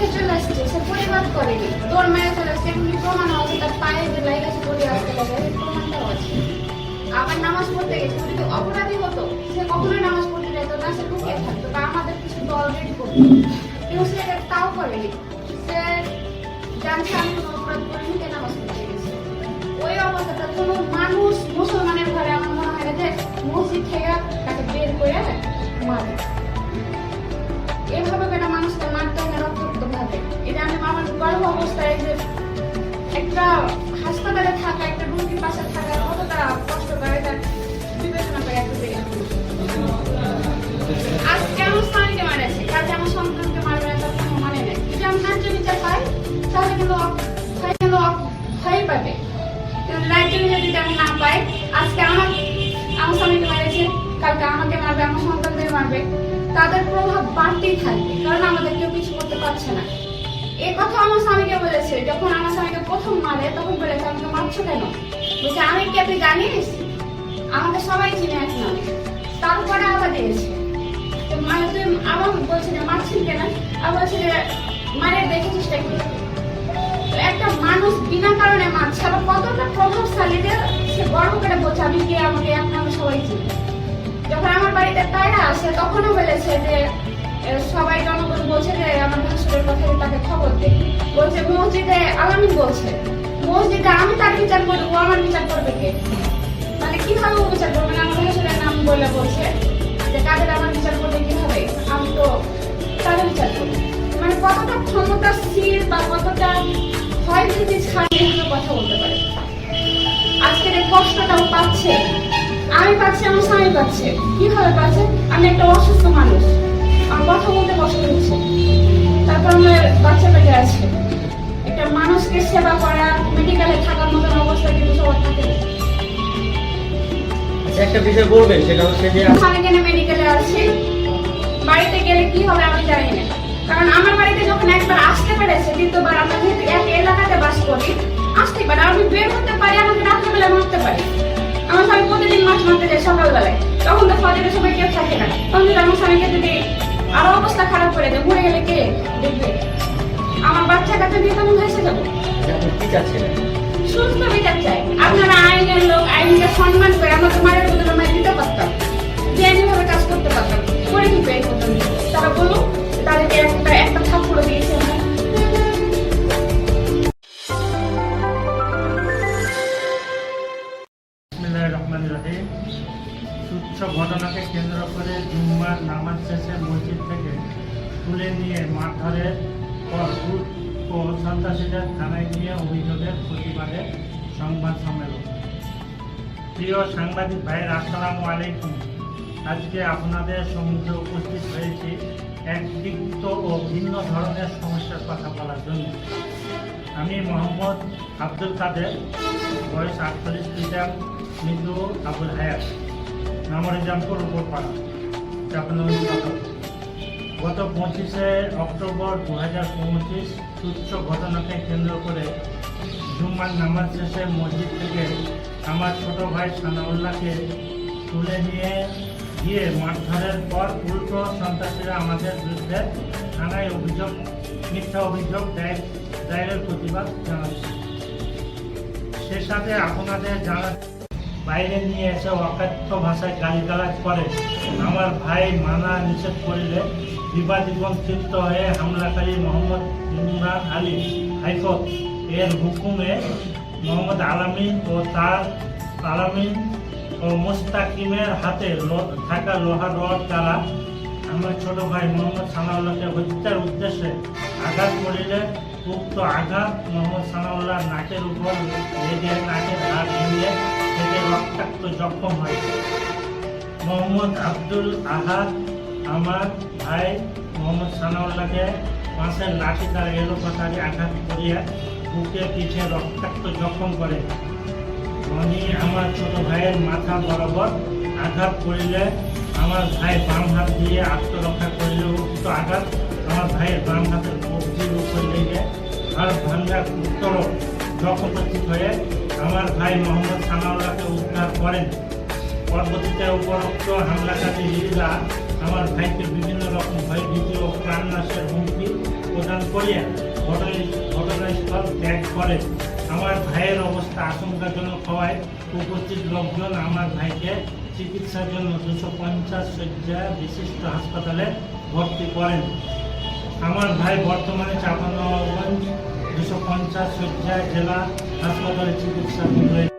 মার চলে আসছে, সে পরিবার করেনি। তোর মেরে চলে আসছে এমনি প্রমাণ আছে তার পায়ে যে লাইক আছে পড়ে আসতে লাগে প্রমাণটাও আছে। আবার নামাজ পড়তে গেছে যদি অপরাধী হতো, সে কখনোই নামাজ পড়তে যেত না, সে লুকিয়ে থাকতো, বা আমাদের কিছু তো অলরেডি করতো। কিন্তু সে তাও করেনি। সে জানছে আমি কোনো অপরাধ করিনি কে নামাজ পড়তে গেছে। ওই অবস্থাটা কোনো মানুষ মুসলমানের ঘরে আমার মনে হয় যে মসজিদ থেকে তাকে বের করে মারে। হাসপাতালে থাকা, একটা রুগীর পাশে থাকা, কতটা কষ্টকর এটা বিবেচনা করে একটা আমার স্বামীকে মারেছে কালকে আমার সন্তানকে মারবে না তার কোনো মানে নেই। যদি আমি ন্যায্য বিচার পাই তাহলে কিন্তু কিন্তু পাবে কিন্তু ন্যায্য যদি আমি না পাই, আজকে আমার আমার স্বামীকে মারেছে, কালকে আমাকে মারবে, আমার সন্তানদের মারবে, তাদের প্রভাব বাড়তেই থাকবে, কারণ আমাদের কেউ কিছু করতে পারছে না। এই কথা আমার স্বামীকে বলেছে, যখন তুই জানিস? আমাকে সবাই চিনে এখন তারপরে আবার দিয়েছে মানে তুই আবার বলছে যে মারছিস কেন আবার বলছে যে মারে দেখেছিস একটা মানুষ বিনা কারণে মারছে, আবার কতটা প্রভাবশালী যে সে গর্ব করে বলছে, আমি কে? আমাকে এখন আমি সবাই চিনি। যখন আমার বাড়িতে তাইরা আসে, তখনও বলেছে যে সবাই জনগণ বলছে যে, আমার ভাসুরের কথা তাকে খবর দে বলছে, মসজিদে আলামিন বলছে মসজিদে আমি তার বিচার করব ও আমার বিচার করবে কে? মানে কীভাবে ও বিচার করবে? না আমার ভাসুরের নাম বলে বলছে। যে কাদের আমার বিচার করবে কীভাবে? আমি তো তাদের বিচার করব মানে কতটা ক্ষমতাশীল বা কতটা ভয় ভীতি ছাড়িয়ে কথা বলতে পারে? আজকের এই কষ্টটাও পাচ্ছে। আমি পাচ্ছি, আমার স্বামী পাচ্ছে। কীভাবে পাচ্ছে? আমি একটা অসুস্থ মানুষ। আমার কথা বলতে কষ্ট হচ্ছে। তারপর আমার বাচ্চা পেটে আছে। মানুষকে সেবা করা মেডিকেলে থাকার মতন অবস্থা কিন্তু সবার থাকে আচ্ছা একটা বিষয় বলবেন সেটা হচ্ছে যে আমি কেন মেডিকেলে আছি বাড়িতে গেলে কি হবে আমি জানি না। কারণ আমার বাড়িতে যখন একবার আসতে পেরেছে দ্বিতীয়বার আমরা যেহেতু এক এলাকাতে বাস করি আসতে পারে। আমি বের হতে পারি আমাকে রাত্রেবেলা মারতে পারি। আমার স্বামী প্রতিদিন মাছ মারতে যায় সকালবেলায়। তখন তো ফজরের সময় কেউ থাকে না। তখন যদি আমার স্বামীকে যদি আরও অবস্থা খারাপ করে দেয় মরে গেলে কে দেখবে? আমার বাচ্চা কাচ্চা দিয়ে তখন ভেসে যাব কি চাচ্ছিলেন সুস্থ বিচার চাই আপনারা আইনের লোক আইনকে সম্মান করে আমাকে মায়ের বদলে মায়ের দিতে পারতাম। যে আইনিভাবে কাজ করতে পারতাম করে কি পেয়ে পর্যন্ত। তারা বলুন তাদেরকে একটা একটা থাপ্পড় দিয়েছে। আমরা তুচ্ছ ঘটনাকে কেন্দ্র করে জুম্মার নামাজ শেষে মসজিদ থেকে তুলে নিয়ে মারধরের ও সন্ত্রাসীদের থানায় নিয়ে অভিযোগের প্রতিবাদে সংবাদ সম্মেলন। প্রিয় সাংবাদিক ভাইয়ের আসসালামু আলাইকুম। আজকে আপনাদের সম্মুখে উপস্থিত হয়েছি এক তিক্ত ও ভিন্ন ধরনের সমস্যার কথা বলার জন্য। আমি মোহাম্মদ আব্দুল কাদের, বয়স আটচল্লিশ পিতাম মৃত্যু আবুল হায়াত নামরিজামপুর উপরপাড়া। চাপানগঞ্জ সদর। গত পঁচিশে অক্টোবর দু হাজার পঁচিশ তুচ্ছ ঘটনাকে কেন্দ্র করে জুম্মার নামাজ শেষে মসজিদ থেকে আমার ছোট ভাই সানাউল্লাহকে তুলে নিয়ে গিয়ে মারধরের পর উল্টো সন্ত্রাসীরা আমাদের বিরুদ্ধে থানায় অভিযোগ, মিথ্যা অভিযোগ দেয় দায়ের প্রতিবাদ জানাচ্ছে। সে সাথে আপনাদের জানা বাইরে নিয়ে এসে অকাথ্য ভাষায় গালিগালাজ করে। আমার ভাই মানা নিষেধ করিলে বিবাদীগণ ক্ষিপ্ত হয়ে হামলাকারী মোহাম্মদ ইমরান আলী হাইকোর্ট এর হুকুমে মোহাম্মদ আলামিন ও তার আলামিন ও মুস্তাকিমের হাতে থাকা লোহার রড দ্বারা আমার ছোট ভাই মোহাম্মদ সানাউল্লাহকে হত্যার উদ্দেশ্যে আঘাত করিলে উক্ত আঘাত মোহাম্মদ সানাউল্লাহ নাকের উপর নাকের হাত ভেঙে থেকে রক্তাক্ত জখম হয় মোহাম্মদ আব্দুল আহাদ, আমার ভাই মোহাম্মদ সানাউল্লাহকে পাশের লাঠি দ্বারা এলোপাতারি আঘাত করিয়া বুকে পিঠে রক্তাক্ত জখম করে। আমি আমার ছোট ভাইয়ের মাথা বরাবর আঘাত করিলে আমার ভাই বাম হাত দিয়ে আত্মরক্ষা করিলে উক্ত আঘাত আমার ভাইয়ের বাম হাতের কবজির উপর লেগে হাড় ভাঙ্গা উত্তর উপস্থিত হয়ে আমার ভাই মোহাম্মদ সানাউল্লাহকে উদ্ধার করেন। পরবর্তীতে উপরোক্ত হামলাকারীরা আমার ভাইকে বিভিন্ন রকম ভয় ভীতি ও প্রাণনাশের হুমকি প্রদান করিয়া ঘটনা- ঘটনাস্থল ত্যাগ করে আমার ভাইয়ের অবস্থা আশঙ্কাজনক হওয়ায় উপস্থিত লোকজন আমার ভাইকে চিকিৎসার জন্য দুশো পঞ্চাশ শয্যা বিশিষ্ট হাসপাতালে ভর্তি করেন। আমার ভাই বর্তমানে চাপানগঞ্জ দুশো পঞ্চাশ শয্যা জেলা হাসপাতালে চিকিৎসাধীন রয়েছে